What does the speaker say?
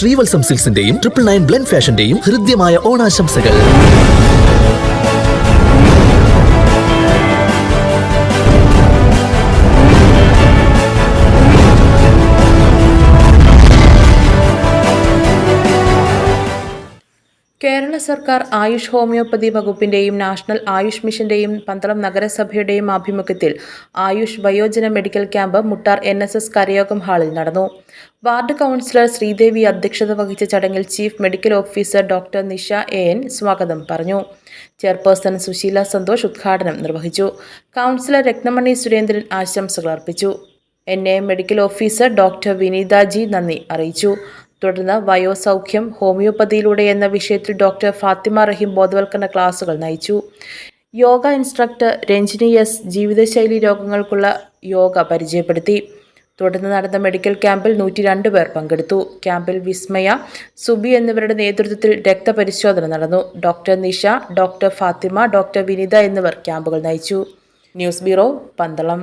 ശ്രീവത്സം സിൽസിന്റെയും triple nine blend ഫാഷന്റെയും ഹൃദ്യമായ ഓണാശംസകൾ. കേരള സർക്കാർ ആയുഷ് ഹോമിയോപ്പതി വകുപ്പിന്റെയും നാഷണൽ ആയുഷ് മിഷന്റെയും പന്തളം നഗരസഭയുടെയും ആഭിമുഖ്യത്തിൽ ആയുഷ് വയോജന medical camp Muttar N S S കരയോഗം ഹാളിൽ നടന്നു. വാർഡ് കൗൺസിലർ ശ്രീദേവി അധ്യക്ഷത വഹിച്ച ചടങ്ങിൽ chief medical officer doctor Nisha A. N. സ്വാഗതം പറഞ്ഞു. ചെയർപേഴ്സൺ സുശീല സന്തോഷ് ഉദ്ഘാടനം നിർവഹിച്ചു. കൗൺസിലർ രത്നമണി സുരേന്ദ്രൻ ആശംസകൾ അർപ്പിച്ചു. N. A. Medical officer doctor Vineetha G നന്ദി അറിയിച്ചു. തുടർന്ന് വയോസൗഖ്യം ഹോമിയോപ്പതിയിലൂടെ എന്ന വിഷയത്തിൽ ഡോക്ടർ ഫാത്തിമ റഹീം ബോധവൽക്കരണ ക്ലാസുകൾ നയിച്ചു. യോഗ ഇൻസ്ട്രക്ടർ രഞ്ജിനി എസ് ജീവിതശൈലി രോഗങ്ങൾക്കുള്ള യോഗ പരിചയപ്പെടുത്തി. തുടർന്ന് നടന്ന മെഡിക്കൽ ക്യാമ്പിൽ നൂറ്റി രണ്ട് പേർ പങ്കെടുത്തു. ക്യാമ്പിൽ വിസ്മയ സുബി എന്നിവരുടെ നേതൃത്വത്തിൽ രക്തപരിശോധന നടന്നു. Doctor Nisha doctor Fathima doctor Vinitha എന്നിവർ ക്യാമ്പുകൾ നയിച്ചു. News bureau Pandalam.